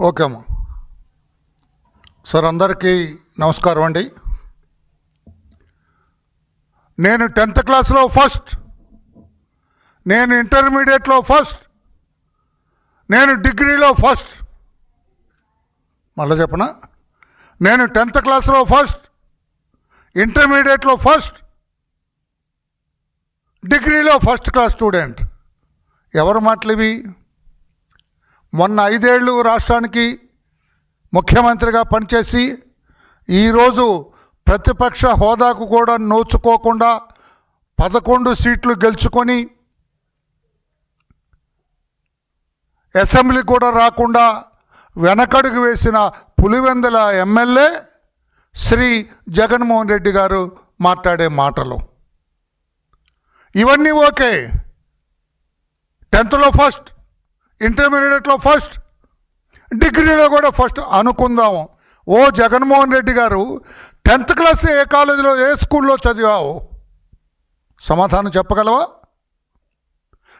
Okay అమ్మా. Sir అందరికీ నమస్కారం అండి. నేను టెన్త్ క్లాస్లో ఫస్ట్ నేను ఇంటర్మీడియట్లో ఫస్ట్ నేను డిగ్రీలో ఫస్ట్. మళ్ళీ చెప్పనా? నేను టెన్త్ క్లాస్లో ఫస్ట్ ఇంటర్మీడియట్లో ఫస్ట్ డిగ్రీలో ఫస్ట్ క్లాస్ స్టూడెంట్. ఎవరు మాటలు ఇవి? మొన్న ఐదేళ్ళు రాష్ట్రానికి ముఖ్యమంత్రిగా పనిచేసి ఈరోజు ప్రతిపక్ష హోదాకు కూడా నోచుకోకుండా పదకొండు సీట్లు గెలుచుకొని అసెంబ్లీ కూడా రాకుండా వెనకడుగు వేసిన పులివెందుల ఎమ్మెల్యే శ్రీ జగన్మోహన్ రెడ్డి గారు మాట్లాడే మాటలు. ఇవన్నీ ఓకే. టెన్త్లో ఫస్ట్. ఇంటర్మీడియట్లో ఫస్ట్ డిగ్రీలో కూడా ఫస్ట్ అనుకుందాము. ఓ జగన్మోహన్ రెడ్డి గారు టెన్త్ క్లాస్ ఏ కాలేజీలో ఏ స్కూల్లో చదివావు? సమాధానం చెప్పగలవా?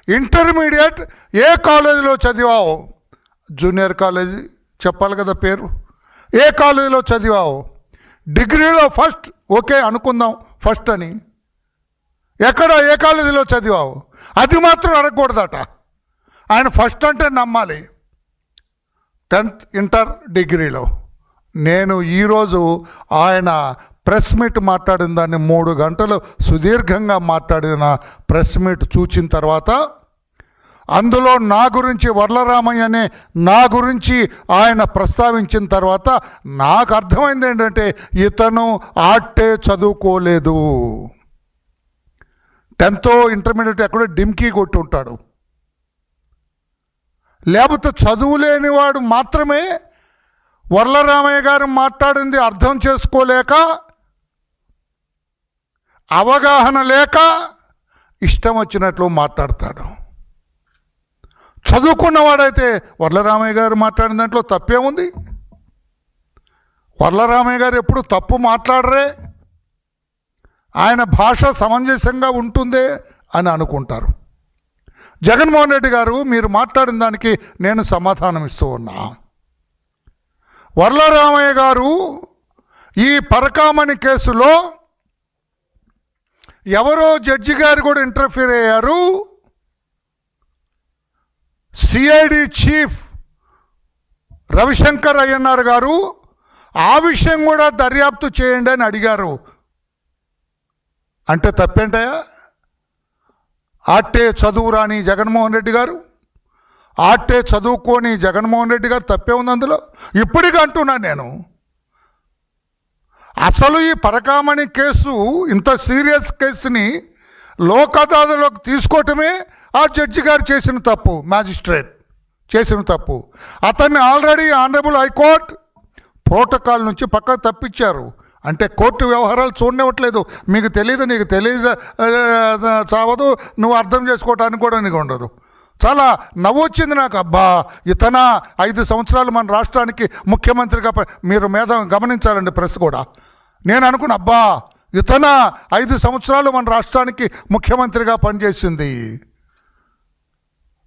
ఇంటర్మీడియట్ ఏ కాలేజీలో చదివావు? జూనియర్ కాలేజీ చెప్పాలి కదా పేరు. ఏ కాలేజీలో చదివావు? డిగ్రీలో ఫస్ట్ ఓకే అనుకుందాం ఫస్ట్ అని. ఎక్కడ ఏ కాలేజీలో చదివావు? అది మాత్రం అడగకూడదట. ఆయన ఫస్ట్ అంటే నమ్మాలి. టెన్త్ ఇంటర్ డిగ్రీలో నేను ఈరోజు ఆయన ప్రెస్ మీట్ మాట్లాడిన దాన్ని మూడు గంటలు సుదీర్ఘంగా మాట్లాడిన ప్రెస్ మీట్ చూచిన తర్వాత అందులో నా గురించి వరలరామయ్యనే నా గురించి ఆయన ప్రస్తావించిన తర్వాత నాకు అర్థమైంది ఏంటంటే ఇతను ఆటే చదువుకోలేదు. టెన్త్ ఇంటర్మీడియట్ ఎక్కడో డిమ్కీ కొట్టి ఉంటాడు. లేకపోతే చదువు లేనివాడు మాత్రమే వర్లరామయ్య గారు మాట్లాడింది అర్థం చేసుకోలేక అవగాహన లేక ఇష్టం వచ్చినట్లు మాట్లాడతాడు. చదువుకున్నవాడైతే వర్లరామయ్య గారు మాట్లాడిన దాంట్లో తప్పేముంది? వర్లరామయ్య గారు ఎప్పుడు తప్పు మాట్లాడరే? ఆయన భాష సమంజసంగా ఉంటుందే అని అనుకుంటారు. జగన్మోహన్ రెడ్డి గారు మీరు మాట్లాడిన దానికి నేను సమాధానం ఇస్తూ ఉన్నా. వరలరామయ్య గారు ఈ పరకామణి కేసులో ఎవరో జడ్జి గారు కూడా ఇంటర్ఫీర్ అయ్యారు. సిఐడి చీఫ్ రవిశంకర్ అయ్యన్నార్ గారు ఆ విషయం కూడా దర్యాప్తు చేయండి అని అడిగారు. అంటే తప్పేంటయా ఆట్టే చదువు రాని జగన్మోహన్ రెడ్డి గారు ఆట్టే చదువుకోని జగన్మోహన్ రెడ్డి గారు తప్పే ఉంది అందులో. ఇప్పటికీ అంటున్నాను నేను. అసలు ఈ పరకామణి కేసు ఇంత సీరియస్ కేసుని లోక్ అదాలత్లోకి తీసుకోవటమే ఆ జడ్జి గారు చేసిన తప్పు మ్యాజిస్ట్రేట్ చేసిన తప్పు. అతన్ని ఆల్రెడీ ఆనరబుల్ హైకోర్ట్ ప్రోటోకాల్ నుంచి పక్కకు తప్పించారు. అంటే కోర్టు వ్యవహారాలు చూడనివ్వట్లేదు. మీకు తెలియదు నీకు తెలియదు చావదు నువ్వు అర్థం చేసుకోవటానికి కూడా నీకు ఉండదు. చాలా నవ్వు వచ్చింది నాకు అబ్బా! ఇతన ఐదు సంవత్సరాలు మన రాష్ట్రానికి ముఖ్యమంత్రిగా మీరు మీద గమనించాలండి ప్రెస్ కూడా. నేను అనుకున్న అబ్బా! ఇతన ఐదు సంవత్సరాలు మన రాష్ట్రానికి ముఖ్యమంత్రిగా పనిచేసింది.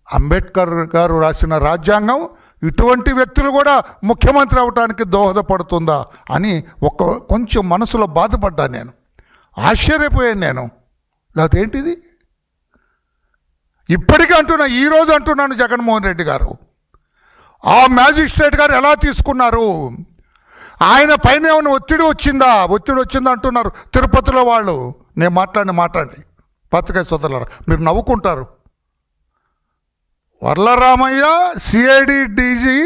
అంబేద్కర్ గారు రాసిన రాజ్యాంగం ఇటువంటి వ్యక్తులు కూడా ముఖ్యమంత్రి అవటానికి దోహదపడుతుందా అని ఒక కొంచెం మనసులో బాధపడ్డాను నేను. ఆశ్చర్యపోయాను నేను. లేకపోతే ఏంటిది? ఇప్పటికీ అంటున్నా ఈరోజు అంటున్నాను జగన్మోహన్ రెడ్డి గారు. ఆ మ్యాజిస్ట్రేట్ గారు ఎలా తీసుకున్నారు? ఆయన పైన ఏమైనా ఒత్తిడి వచ్చిందా? ఒత్తిడి వచ్చిందా అంటున్నారు తిరుపతిలో వాళ్ళు. నేను మాట్లాడి మాట్లాడి పత్రికా సోదరులారా మీరు నవ్వుకుంటారు. వర్లరామయ్య సిఐడి డీజీ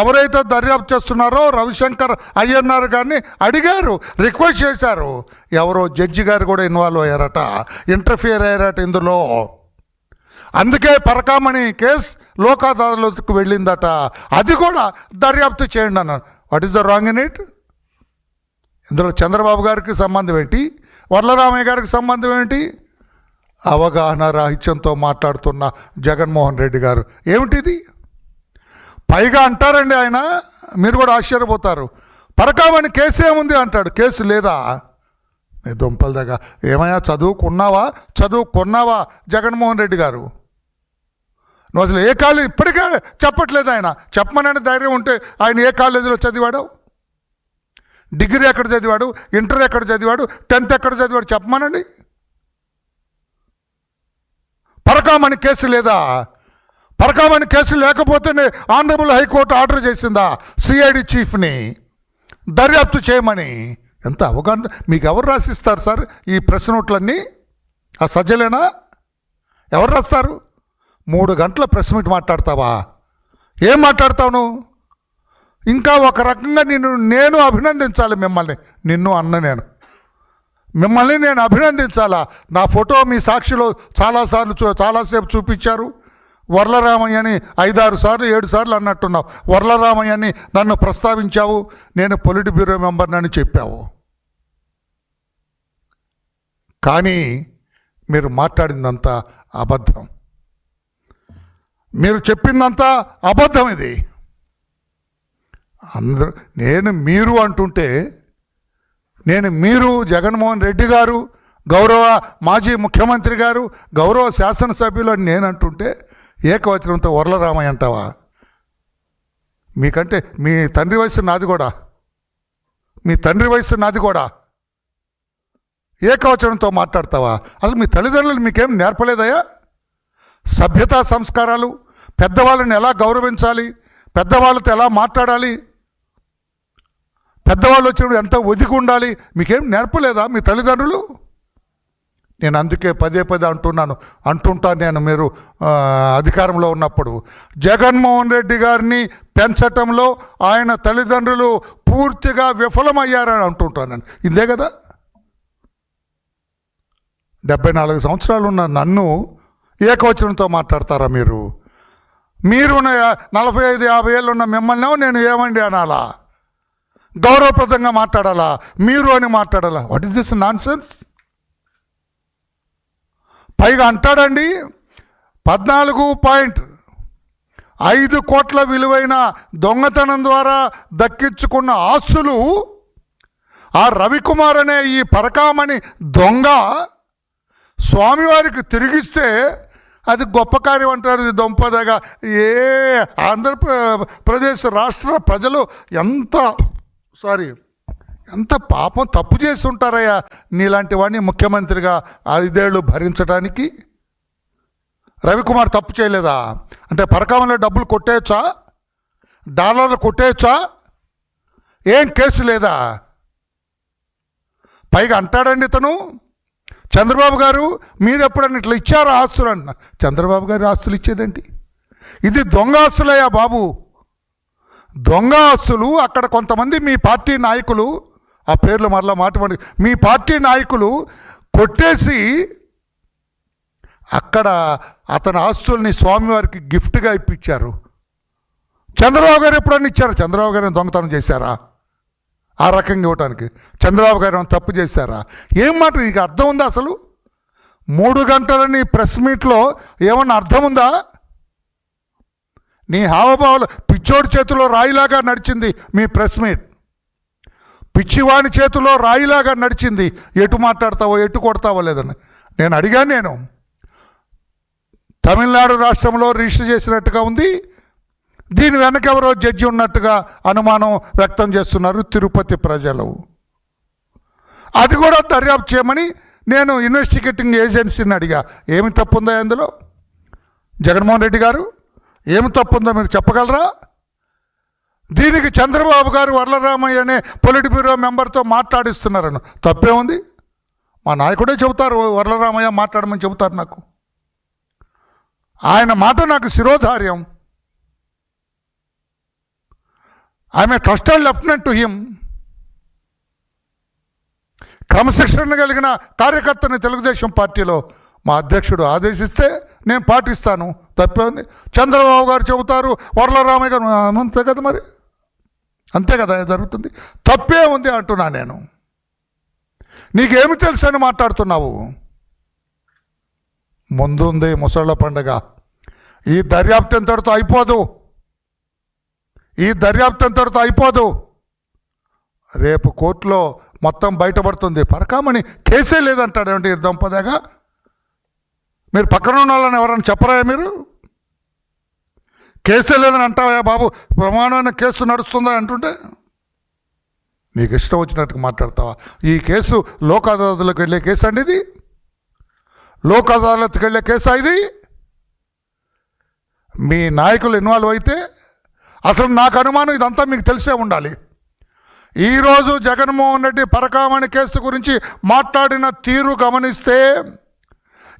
ఎవరైతే దర్యాప్తు చేస్తున్నారో రవిశంకర్ అయ్యన్నారు గారిని అడిగారు రిక్వెస్ట్ చేశారు. ఎవరో జడ్జి గారు కూడా ఇన్వాల్వ్ అయ్యారట ఇంటర్ఫియర్ అయ్యారట ఇందులో. అందుకే పరకామణి కేసు లోక్ అదాలత్కు వెళ్ళిందట. అది కూడా దర్యాప్తు చేయండి అన్నాను what is the wrong in it ఇందులో చంద్రబాబు గారికి సంబంధం ఏంటి? వర్లరామయ్య గారికి సంబంధం ఏంటి? అవగాహన రాహిత్యంతో మాట్లాడుతున్న జగన్మోహన్ రెడ్డి గారు. ఏమిటిది? పైగా అంటారండి ఆయన మీరు కూడా ఆశ్చర్యపోతారు. పరకామని కేసు ఏముంది అంటాడు. కేసు లేదా? మీ దుంపల దగ్గర ఏమయ్యా చదువుకున్నావా? చదువుకున్నావా జగన్మోహన్ రెడ్డి గారు? నువ్వు అసలు ఏ కాలేజ్? ఇప్పటికే చెప్పట్లేదు ఆయన. చెప్పమనని ధైర్యం ఉంటే ఆయన ఏ కాలేజీలో చదివాడు? డిగ్రీ ఎక్కడ చదివాడు? ఇంటర్ ఎక్కడ చదివాడు? టెన్త్ ఎక్కడ చదివాడు? చెప్పమనండి. పరకామని కేసు లేదా? పరకామణి కేసు లేకపోతేనే ఆనరబుల్ హైకోర్టు ఆర్డర్ చేసిందా సిఐడి చీఫ్ని? దర్యాప్తు చేయమని. ఎంత అవగాహన మీకు ఎవరు రాసిస్తారు సార్ ఈ ప్రెస్ నోట్లన్నీ? ఆ సజ్జలేనా? ఎవరు రాస్తారు? మూడు గంటల ప్రెస్ మీట్ మాట్లాడతావా? ఏం మాట్లాడతావు నువ్వు? ఇంకా ఒక రకంగా నిన్ను నేను అభినందించాలి మిమ్మల్ని. నిన్ను అన్న నేను. మిమ్మల్ని నేను అభినందించాలా? నా ఫోటో మీ సాక్షిలో చాలాసార్లు చూ చాలాసేపు చూపించారు. వర్లరామయ్యని ఐదారు సార్లు ఏడు సార్లు అన్నట్టున్నావు. వర్లరామయ్యని నన్ను ప్రస్తావించావు. నేను పొలిటి బ్యూరో మెంబర్నని చెప్పావు. కానీ మీరు మాట్లాడిందంతా అబద్ధం. మీరు చెప్పిందంతా అబద్ధం ఇది. అందరూ నేను మీరు అంటుంటే నేను మీరు జగన్మోహన్ రెడ్డి గారు గౌరవ మాజీ ముఖ్యమంత్రి గారు గౌరవ శాసనసభ్యులు అని నేను అంటుంటే ఏకవచనంతో వరలరామయ్య అంటావా? మీకంటే మీ తండ్రి వయసు నాది కూడా. మీ తండ్రి వయసు నాది కూడా. ఏకవచనంతో మాట్లాడతావా? అసలు మీ తల్లిదండ్రులు మీకేం నేర్పలేదయా సభ్యతా సంస్కారాలు పెద్దవాళ్ళని ఎలా గౌరవించాలి పెద్దవాళ్ళతో ఎలా మాట్లాడాలి పెద్దవాళ్ళు వచ్చినప్పుడు ఎంత ఒదిగి ఉండాలి? మీకేం నేర్పలేదా మీ తల్లిదండ్రులు? నేను అందుకే పదే పదే అంటున్నాను. అంటుంటాను నేను మీరు అధికారంలో ఉన్నప్పుడు. జగన్మోహన్ రెడ్డి గారిని పెంచటంలో ఆయన తల్లిదండ్రులు పూర్తిగా విఫలమయ్యారని అంటుంటాను నేను. ఇదే కదా? డెబ్బై నాలుగు సంవత్సరాలు ఉన్న నన్ను ఏకవచనంతో మాట్లాడతారా మీరు? మీరు నలభై ఐదు యాభై ఏళ్ళు ఉన్న మిమ్మల్ని నేను ఏమండి అనాలా? గౌరవప్రదంగా మాట్లాడాలా? మీరు అని మాట్లాడాలా? What is this nonsense పైగా అంటాడండి పద్నాలుగు పాయింట్ ఐదు కోట్ల విలువైన దొంగతనం ద్వారా దక్కించుకున్న ఆస్తులు ఆ రవికుమార్ అనే ఈ పరకామణి దొంగ స్వామివారికి తిరిగిస్తే అది గొప్ప కార్యం అంటారు ఇది దొంపదగా ఏ ఆంధ్రప్రదేశ్ రాష్ట్ర ప్రజలు ఎంత సారీ. ఎంత పాపం తప్పు చేసి ఉంటారయ్యా నీలాంటి వాడిని ముఖ్యమంత్రిగా ఐదేళ్ళు భరించడానికి? రవికుమార్ తప్పు చేయలేదా? అంటే పరకామంలో డబ్బులు కొట్టేయచ్చా? డాలర్లు కొట్టేయచ్చా? ఏం కేసు లేదా? పైగా అంటాడండి ఇతను. చంద్రబాబు గారు మీరు ఎప్పుడన్నా ఇట్లా ఇచ్చారు ఆస్తులు అంటున్నా చంద్రబాబు గారు ఆస్తులు ఇచ్చేదేంటి? ఇది దొంగ ఆస్తులయ్యా బాబు. దొంగ ఆస్తులు అక్కడ కొంతమంది మీ పార్టీ నాయకులు ఆ పేర్లు మరలా మాట్లాడి మీ పార్టీ నాయకులు కొట్టేసి అక్కడ అతని ఆస్తుల్ని స్వామివారికి గిఫ్ట్గా ఇప్పించారు. చంద్రబాబు గారు ఎప్పుడన్నా ఇచ్చారు? చంద్రబాబు గారిని దొంగతనం చేశారా? ఆ రకంగా ఇవ్వటానికి. చంద్రబాబు గారు తప్పు చేశారా? ఏం మాట? నీకు అర్థం ఉందా అసలు? మూడు గంటలని ప్రెస్ మీట్లో ఏమన్నా అర్థం ఉందా? నీ హావభావాలు పిచ్చోడి చేతిలో రాయిలాగా నడిచింది మీ ప్రెస్ మీట్. పిచ్చివాని చేతిలో రాయిలాగా నడిచింది. ఎటు మాట్లాడతావో ఎటు కొడతావో లేదని. నేను అడిగాను నేను. తమిళనాడు రాష్ట్రంలో రిజిస్టర్ చేసినట్టుగా ఉంది. దీని వెనక ఎవరో జడ్జి ఉన్నట్టుగా అనుమానం వ్యక్తం చేస్తున్నారు తిరుపతి ప్రజలు. అది కూడా దర్యాప్తు చేయమని నేను ఇన్వెస్టిగేటింగ్ ఏజెన్సీని అడిగా. ఏమి తప్పుందో అందులో జగన్మోహన్ రెడ్డి గారు? ఏమి తప్పుందో మీరు చెప్పగలరా? దీనికి చంద్రబాబు గారు వరలరామయ్య అనే పొలిట్ బ్యూరో మెంబర్తో మాట్లాడిస్తున్నారను. తప్పే ఉంది మా నాయకుడే చెబుతారు వరలరామయ్య మాట్లాడమని చెబుతారు నాకు. ఆయన మాట నాకు శిరోధార్యం. I'm a trusted lieutenant to him. క్రమశిక్షణ కలిగిన కార్యకర్తని తెలుగుదేశం పార్టీలో మా అధ్యక్షుడు ఆదేశిస్తే నేను పాటిస్తాను. తప్పే ఉంది చంద్రబాబు గారు చెబుతారు వరలరామయ్య గారు అంతే కదా మరి? అంతే కదా జరుగుతుంది? తప్పే ఉంది అంటున్నా నేను. నీకేమి తెలుసు అని మాట్లాడుతున్నావు? ముందుంది ముసళ్ళ పండగ. ఈ దర్యాప్తు ఎంతటితో అయిపోదు? ఈ దర్యాప్తు ఎంతటితో అయిపోదు? రేపు కోర్టులో మొత్తం బయటపడుతుంది. పరకామని కేసే లేదంటాడేంటి దంపదగా మీరు పక్కన ఉన్న వాళ్ళని ఎవరైనా చెప్పరా మీరు? కేసే లేదని అంటావా బాబు ప్రమాణమైన కేసు నడుస్తుందా అంటుంటే? నీకు ఇష్టం వచ్చినట్టుగా మాట్లాడతావా? ఈ కేసు లోక్ అదాలత్కి వెళ్ళే కేసు అండి ఇది? లోక్ అదాలత్కి వెళ్ళే కేసా ఇది? మీ నాయకులు ఇన్వాల్వ్ అయితే అసలు నాకు అనుమానం ఇదంతా మీకు తెలిసే ఉండాలి. ఈరోజు జగన్మోహన్ రెడ్డి పరకామణి కేసు గురించి మాట్లాడిన తీరు గమనిస్తే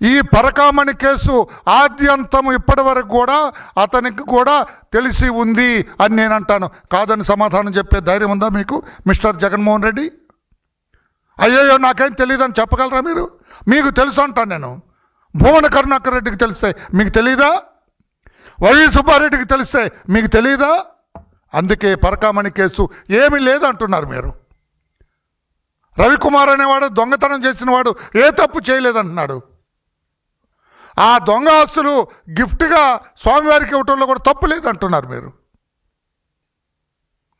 ఈ పరకామణి కేసు ఆద్యంతం ఇప్పటి వరకు కూడా అతనికి కూడా తెలిసి ఉంది అని నేను అంటాను. కాదని సమాధానం చెప్పే ధైర్యం ఉందా మీకు మిస్టర్ జగన్మోహన్ రెడ్డి? అయ్యయ్యో నాకేం తెలియదని చెప్పగలరా మీరు? మీకు తెలుసు అంటాను నేను. భువన కరుణాకర్ రెడ్డికి తెలిస్తే మీకు తెలీదా? వైవి సుబ్బారెడ్డికి తెలిస్తే మీకు తెలీదా? అందుకే పరకామణి కేసు ఏమీ లేదంటున్నారు మీరు. రవికుమార్ అనేవాడు దొంగతనం చేసిన వాడు ఏ తప్పు చేయలేదంటున్నాడు. ఆ దొంగ ఆస్తులు గిఫ్ట్గా స్వామివారికి ఇవ్వటంలో కూడా తప్పు లేదంటున్నారు మీరు.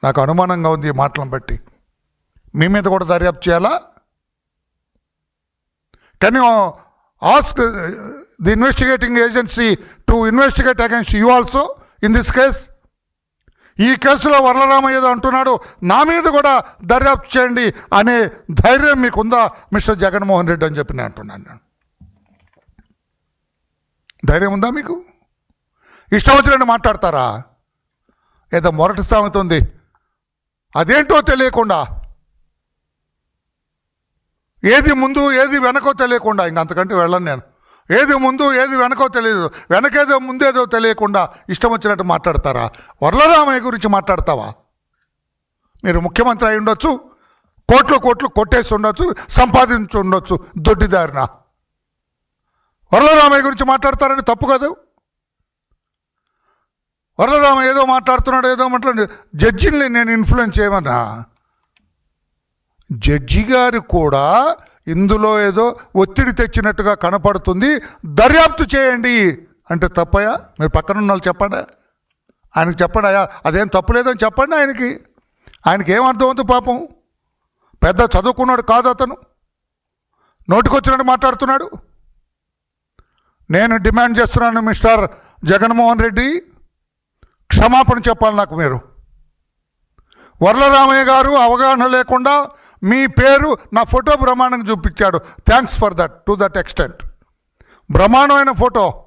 నాకు అనుమానంగా ఉంది ఈ మాటలను బట్టి. మీ మీద కూడా దర్యాప్తు చేయాలా? కానీ ask the investigating agency to investigate against you also in this case ఈ కేసులో వరలరామయ్య అంటున్నాడు నా మీద కూడా దర్యాప్తు చేయండి అనే ధైర్యం మీకుందా మిస్టర్ జగన్మోహన్ రెడ్డి అని చెప్పి నేను అంటున్నాను నేను. ధైర్యం ఉందా మీకు? ఇష్టం వచ్చినట్టు మాట్లాడతారా? ఏదో మొరటి సామెత ఉంది అదేంటో తెలియకుండా. ఏది ముందు ఏది వెనకో తెలియకుండా. ఇంక అంతకంటే వెళ్ళను నేను. ఏది ముందు ఏది వెనకో తెలియదు. వెనకేదో ముందేదో తెలియకుండా ఇష్టం వచ్చినట్టు మాట్లాడతారా? వరలరామయ్య గురించి మాట్లాడతావా? మీరు ముఖ్యమంత్రి అయి ఉండొచ్చు. కోట్లు కోట్లు కొట్టేసి ఉండొచ్చు. సంపాదించి ఉండొచ్చు. దొడ్డిదారిన. వరలరామయ్య గురించి మాట్లాడతారని తప్పు కాదు. వరలరామయ్య ఏదో మాట్లాడుతున్నాడు ఏదో మాట్లాడు జడ్జిని నేను ఇన్ఫ్లుయెన్స్ చేయమన్నా. జడ్జి గారు కూడా ఇందులో ఏదో ఒత్తిడి తెచ్చినట్టుగా కనపడుతుంది. దర్యాప్తు చేయండి. అంటే తప్పయా? మీరు పక్కన ఉన్న వాళ్ళు చెప్పండి? ఆయనకి చెప్పండి? అయ్యా అదేం తప్పులేదని చెప్పండి ఆయనకి? ఆయనకి ఏం అర్థమవుతుంది పాపం? పెద్ద చదువుకున్నాడు కాదు అతను. నోటికొచ్చినట్టు మాట్లాడుతున్నాడు. నేను డిమాండ్ చేస్తున్నాను మిస్టర్ జగన్మోహన్ రెడ్డి. క్షమాపణ చెప్పాలి నాకు మీరు. వరలరామయ్య గారు అవగాహన లేకుండా మీ పేరు నా ఫోటో బ్రహ్మాండంగా చూపించాడు. Thanks for that to that extent. బ్రహ్మాండమైన ఫోటో.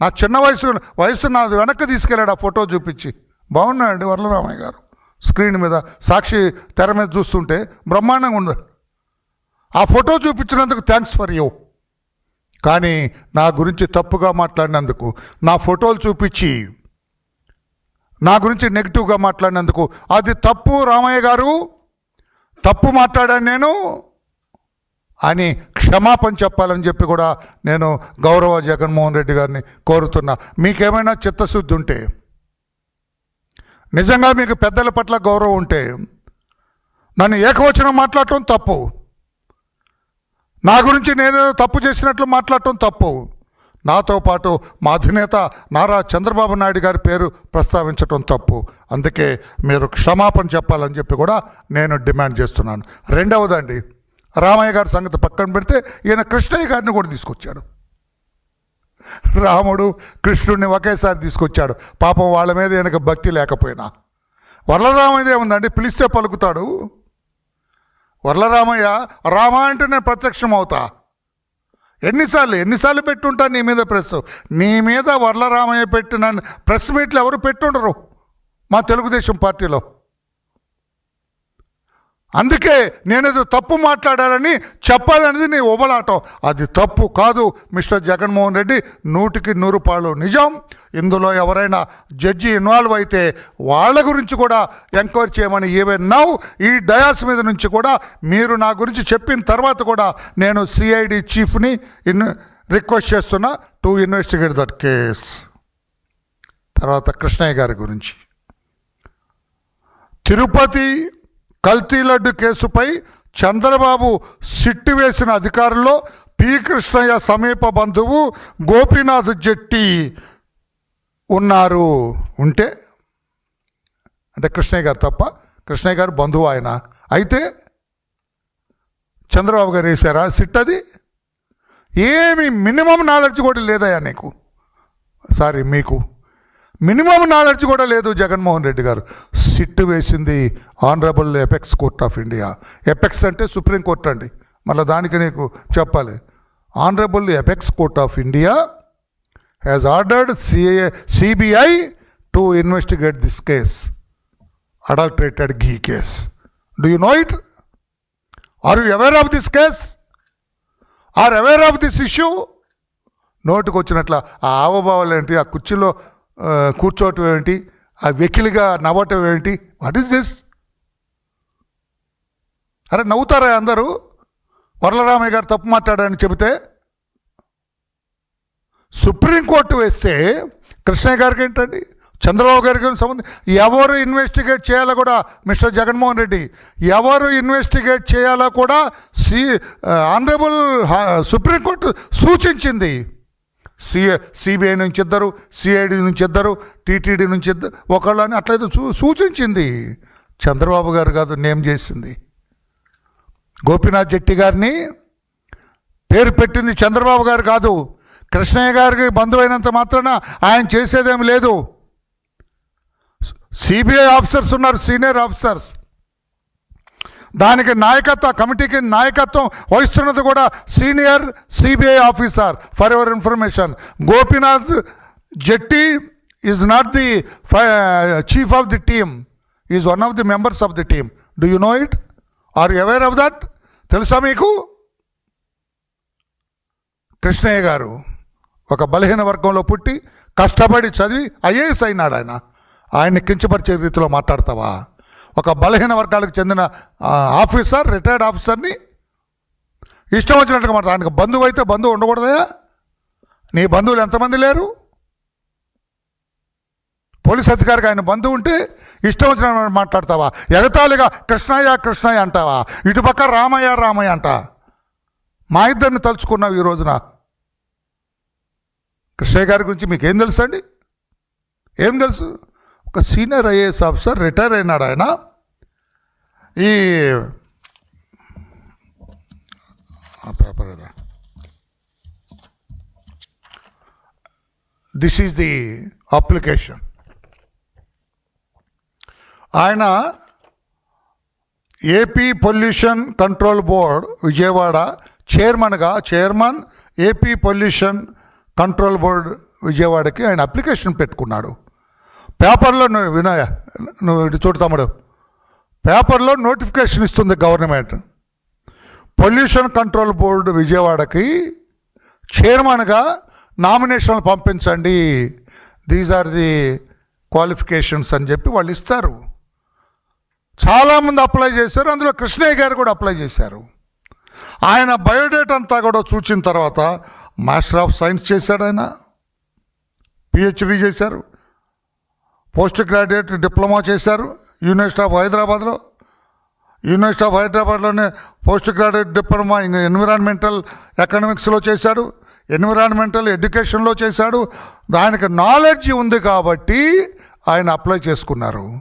నా చిన్న వయసు వయసు నాది వెనక్కి తీసుకెళ్ళాడు ఆ ఫోటో చూపించి. బాగున్నాయండి వరలరామయ్య గారు. స్క్రీన్ మీద సాక్షి తెర మీద చూస్తుంటే బ్రహ్మాండంగా ఉంది. ఆ ఫోటో చూపించినందుకు థ్యాంక్స్ ఫర్ యూ. కానీ నా గురించి తప్పుగా మాట్లాడినందుకు నా ఫోటోలు చూపించి నా గురించి నెగిటివ్గా మాట్లాడినందుకు అది తప్పు రామయ్య గారు? తప్పు మాట్లాడాను నేను? అని క్షమాపణ చెప్పాలని చెప్పి కూడా నేను గౌరవ జగన్మోహన్ రెడ్డి గారిని కోరుతున్నా. మీకేమైనా చిత్తశుద్ధి ఉంటే నిజంగా మీకు పెద్దల పట్ల గౌరవం ఉంటే నన్ను ఏకవచనం మాట్లాడటం తప్పు. నా గురించి నేను తప్పు చేసినట్లు మాట్లాడటం తప్పు. నాతో పాటు మా అధినేత నారా చంద్రబాబు నాయుడు గారి పేరు ప్రస్తావించటం తప్పు. అందుకే మీరు క్షమాపణ చెప్పాలని చెప్పి కూడా నేను డిమాండ్ చేస్తున్నాను. రెండవదండి రామయ్య గారి సంగతి పక్కన పెడితే ఈయన కృష్ణయ్య గారిని కూడా తీసుకొచ్చాడు. రాముడు కృష్ణుడిని ఒకేసారి తీసుకొచ్చాడు. పాపం వాళ్ళ మీద ఈయనకు భక్తి లేకపోయినా. వరలరామయ్య ఉందండి పిలిస్తే పలుకుతాడు. వరలరామయ్య రామ అంటే నేను ప్రత్యక్షం అవుతా ఎన్నిసార్లు ఎన్నిసార్లు పెట్టుంటా నీ మీద ప్రెస్ నీ మీద వరలరామయ్య పెట్టిన ప్రెస్ మీట్లు ఎవరు పెట్టుండరు మా తెలుగుదేశం పార్టీలో. అందుకే నేనేదో తప్పు మాట్లాడాలని చెప్పాలనేది నీ ఉబలాటం అది తప్పు కాదు మిస్టర్ జగన్మోహన్ రెడ్డి నూటికి నూరు పాళ్ళు నిజం. ఇందులో ఎవరైనా జడ్జి ఇన్వాల్వ్ అయితే వాళ్ళ గురించి కూడా ఎంక్వైరీ చేయమని ఈవెన్ నౌ ఈ డయాస్ మీద నుంచి కూడా మీరు నా గురించి చెప్పిన తర్వాత కూడా నేను సిఐడి చీఫ్ని ఇన్ రిక్వెస్ట్ చేస్తున్నా. To investigate that case. తర్వాత కృష్ణయ్య గారి గురించి. తిరుపతి కల్తీ లడ్డు కేసుపై చంద్రబాబు సిట్టు వేసిన అధికారుల్లో పి కృష్ణయ్య సమీప బంధువు గోపీనాథ్ జెట్టి ఉన్నారు. ఉంటే అంటే కృష్ణయ్య గారు తప్ప కృష్ణయ్య గారు బంధువు ఆయన. అయితే చంద్రబాబు గారు వేశారా సిట్ అది? ఏమి మినిమం నాలెడ్జ్ కూడా లేదయా నీకు. సారీ మీకు. మినిమం నాలెడ్జ్ కూడా లేదు జగన్మోహన్ రెడ్డి గారు. సిట్టు వేసింది honourable apex court of India. Apex అంటే సుప్రీం కోర్ట్ అండి. మళ్ళీ దానికి నీకు చెప్పాలి. Honourable apex court of India has ordered CA CBI to investigate this case adulterated ghee case do you know it are you aware of this case are aware of this issue నోటుకు వచ్చినట్ల ఆ ఆవభావాలు ఏంటి ఆ కుర్చీలో కూర్చోవటం ఏంటి? ఆ వెకిలిగా నవ్వటం ఏంటి? వాట్ ఈస్ దిస్ అరే నవ్వుతారా అందరూ? వరలరామయ్య గారు తప్పు మాట్లాడారని చెబితే సుప్రీంకోర్టు వేస్తే కృష్ణయ్య గారికి ఏంటండి? చంద్రబాబు గారికి సంబంధం? ఎవరు ఇన్వెస్టిగేట్ చేయాలో కూడా మిస్టర్ జగన్మోహన్ రెడ్డి ఎవరు ఇన్వెస్టిగేట్ చేయాలో కూడా సి ఆనరబుల్ సుప్రీంకోర్టు సూచించింది. సిఏ సిబిఐ నుంచి ఇద్దరు సిఐడి నుంచి ఇద్దరు టీటీడీ నుంచి ఇద్దరు ఒకళ్ళు అని అట్లయితే సూ సూచించింది. చంద్రబాబు గారు కాదు నేమ్ చేసింది. గోపీనాథ్ జెట్టి గారిని పేరు పెట్టింది చంద్రబాబు గారు కాదు. కృష్ణయ్య గారికి బంధువైనంత మాత్రాన ఆయన చేసేదేమి లేదు. సిబిఐ ఆఫీసర్స్ ఉన్నారు సీనియర్ ఆఫీసర్స్. దానికి నాయకత్వ కమిటీకి నాయకత్వం వహిస్తున్నది కూడా senior CBI officer. For your information Gopinath Jetti is not the chief of the team is one of the members of the team do you know it are aware of that తెలుసా మీకు? కృష్ణయ్య గారు ఒక బలహీన వర్గంలో పుట్టి కష్టపడి చదివి IAS అయినాడు ఆయన. ఆయన్ని కించపరిచే రీతిలో మాట్లాడతావా? ఒక బలహీన వర్గాలకు చెందిన ఆఫీసర్ రిటైర్డ్ ఆఫీసర్ని ఇష్టం వచ్చినట్టుగా మాట ఆయనకు బంధువు అయితే బంధువు ఉండకూడదా నీ బంధువులు ఎంతమంది లేరు? పోలీస్ అధికారికి ఆయన బంధువు ఉంటే ఇష్టం వచ్చిన మాట్లాడతావా? ఎగతాళిగా కృష్ణయ్య కృష్ణయ్య అంటావా? ఇటుపక్క రామయ్య రామయ్య అంట. మా ఇద్దరిని తలుచుకున్నావు ఈ రోజున. కృష్ణయ్య గారి గురించి మీకేం తెలుసండి? తెలుసు అండి ఏం తెలుసు? ఒక సీనియర్ ఐఏఎస్ ఆఫీసర్ రిటైర్ అయినాడు ఆయన. ఈ పేపర్ కదా దిస్ ఈజ్ ది అప్లికేషన్ ఆయన AP pollution control board Vijayawada చైర్మన్గా chairman AP pollution control board విజయవాడకి ఆయన అప్లికేషన్ పెట్టుకున్నాడు. పేపర్లో నువ్వు వినయ నువ్వు ఇటు చూడు తమ్ముడు. పేపర్లో నోటిఫికేషన్ ఇస్తుంది గవర్నమెంట్. పొల్యూషన్ కంట్రోల్ బోర్డు విజయవాడకి చైర్మన్గా నామినేషన్లు పంపించండి. దీస్ ఆర్ ది క్వాలిఫికేషన్స్ అని చెప్పి వాళ్ళు ఇస్తారు. చాలామంది అప్లై చేశారు. అందులో కృష్ణయ్య గారు కూడా అప్లై చేశారు. ఆయన బయోడేట్ అంతా కూడా చూసిన తర్వాత మాస్టర్ ఆఫ్ సైన్స్ చేశాడు ఆయన. పిహెచ్డి చేశారు. పోస్ట్ గ్రాడ్యుయేట్ డిప్లొమా చేశారు యూనివర్సిటీ ఆఫ్ హైదరాబాద్లో. యూనివర్సిటీ ఆఫ్ హైదరాబాద్లోనే పోస్ట్ గ్రాడ్యుయేట్ డిప్లొమా ఇంకా ఎన్విరాన్మెంటల్ ఎకనామిక్స్లో చేశాడు ఎన్విరాన్మెంటల్ ఎడ్యుకేషన్లో చేశాడు. దానికి నాలెడ్జ్ ఉంది కాబట్టి ఆయన అప్లై చేసుకున్నారు.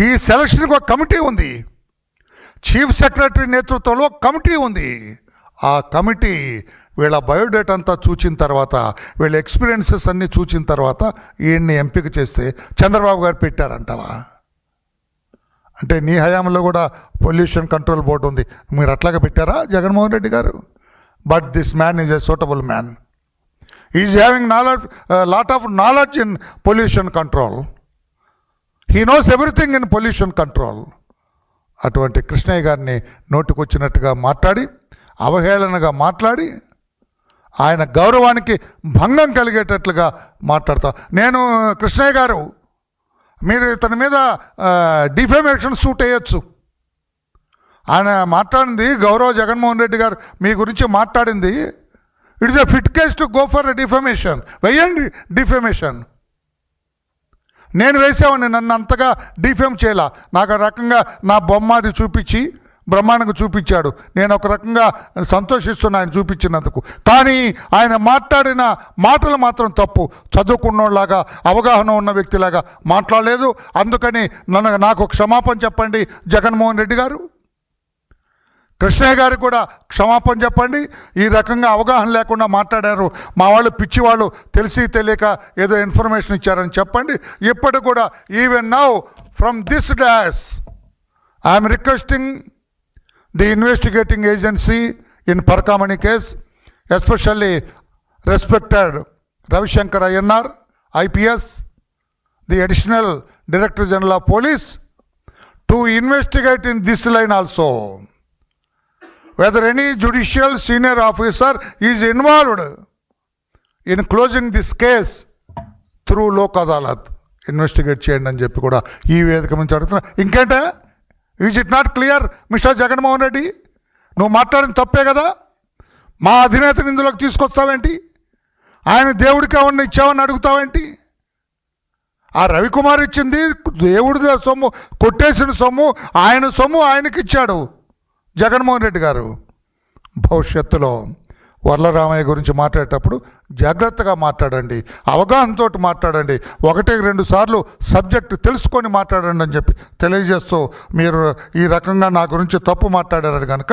ఈ సెలక్షన్కి ఒక కమిటీ ఉంది. చీఫ్ సెక్రటరీ నేతృత్వంలో కమిటీ ఉంది. ఆ కమిటీ వీళ్ళ బయోడేటా అంతా చూచిన తర్వాత వీళ్ళ ఎక్స్పీరియన్సెస్ అన్నీ చూచిన తర్వాత ఈయన్ని ఎంపిక చేస్తే చంద్రబాబు గారు పెట్టారంటావా? అంటే నీ హయాంలో కూడా పొల్యూషన్ కంట్రోల్ బోర్డు ఉంది. మీరు అట్లాగా పెట్టారా జగన్మోహన్ రెడ్డి గారు? But this man is a suitable man is having knowledge lot of knowledge in pollution control he knows everything in pollution control అటువంటి కృష్ణయ్య గారిని నోటుకొచ్చినట్టుగా మాట్లాడి అవహేళనగా మాట్లాడి ఆయన గౌరవానికి భంగం కలిగేటట్లుగా మాట్లాడతా. నేను కృష్ణయ్య గారు మీరు ఇతని మీద డిఫెమేషన్ సూట్ వేయచ్చు. ఆయన మాట్లాడింది గౌరవ జగన్మోహన్ రెడ్డి గారు మీ గురించి మాట్లాడింది. It is a fit case to go for defamation వెయ్యండి డిఫెమేషన్. నేను వేసేవాడిని నన్ను అంతగా డిఫేమ్ చేయాల. నాకు ఆ రకంగా నా బొమ్మ అది చూపించి బ్రహ్మాండంగా చూపించాడు. నేను ఒక రకంగా సంతోషిస్తున్నా ఆయన చూపించినందుకు. కానీ ఆయన మాట్లాడిన మాటలు మాత్రం తప్పు. చదువుకున్నోళ్ళలాగా అవగాహన ఉన్న వ్యక్తిలాగా మాట్లాడలేదు. అందుకని నన్ను నాకు క్షమాపణ చెప్పండి జగన్మోహన్ రెడ్డి గారు. కృష్ణయ్య గారికి కూడా క్షమాపణ చెప్పండి. ఈ రకంగా అవగాహన లేకుండా మాట్లాడారు. మా వాళ్ళు పిచ్చి వాళ్ళు తెలిసి తెలియక ఏదో ఇన్ఫర్మేషన్ ఇచ్చారని చెప్పండి. ఇప్పటికి కూడా even now from this dais I'm requesting the investigating agency in Parakamani case especially respected Ravishankar Ayyannar IPS the additional director general of police to investigate in this line also whether any judicial senior officer is involved in closing this case through Lok Adalat investigate చేయండి అని చెప్పి కూడా ఈ వేదిక నుంచి అడుగుతున్నా. ఇంకేంటే is it not clear mister Jaganmohan Reddy నువ్వు మాట్లాడిన తప్పే కదా? మా అధినేతని ఇందులోకి తీసుకొస్తావేంటి? ఆయన దేవుడికి ఏమన్నా ఇచ్చావని అడుగుతావేంటి? ఆ రవికుమార్ ఇచ్చింది దేవుడి సొమ్ము కొట్టేసిన సొమ్ము ఆయన సొమ్ము ఆయనకి ఇచ్చాడు జగన్మోహన్ రెడ్డి గారు. భవిష్యత్తులో వరలరామయ్య గురించి మాట్లాడేటప్పుడు జాగ్రత్తగా మాట్లాడండి అవగాహనతో మాట్లాడండి ఒకటి రెండు సార్లు సబ్జెక్ట్ తెలుసుకొని మాట్లాడండి అని చెప్పి తెలియజేస్తూ మీరు ఈ రకంగా నా గురించి తప్పు మాట్లాడారు కనుక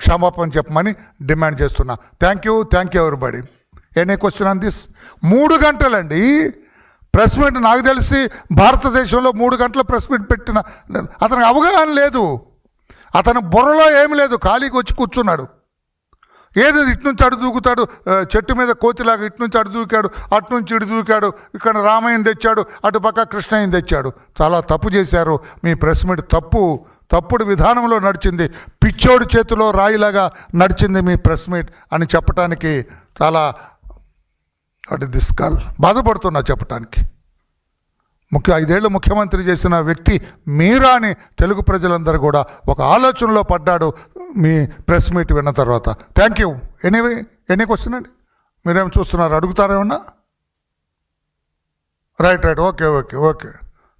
క్షమాపణ చెప్పమని డిమాండ్ చేస్తున్నా. Thank you thank you everybody any question on this మూడు గంటలండి. ప్రెస్ మీట్ నాకు తెలిసి భారతదేశంలో మూడు గంటల ప్రెస్ మీట్ పెట్టిన అతనికి అవగాహన లేదు. అతని బుర్రలో ఏమి లేదు ఖాళీకి వచ్చి కూర్చున్నాడు. ఏదో ఇటు నుంచి అడు దూకుతాడు? చెట్టు మీద కోతిలాగా ఇటు నుంచి అడు దూకాడు అటు నుంచి ఇటు దూకాడు ఇక్కడ రామయ్యని తెచ్చాడు అటు పక్క కృష్ణయ్యని తెచ్చాడు. చాలా తప్పు చేశారు. మీ ప్రెస్ మీట్ తప్పు తప్పుడు విధానంలో నడిచింది. పిచ్చోడి చేతిలో రాయిలాగా నడిచింది మీ ప్రెస్ మీట్ అని చెప్పటానికి చాలా వాటి దిస్కాల్ బాధపడుతున్నా చెప్పటానికి. ముఖ్య ఐదేళ్ళు ముఖ్యమంత్రి చేసిన వ్యక్తి మీరా అని తెలుగు ప్రజలందరూ కూడా ఒక ఆలోచనలో పడ్డాడు మీ ప్రెస్ మీట్ విన్న తర్వాత. Thank you anyway any question అండి? మీరేం చూస్తున్నారు? అడుగుతారేమన్నా right right okay okay okay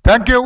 thank you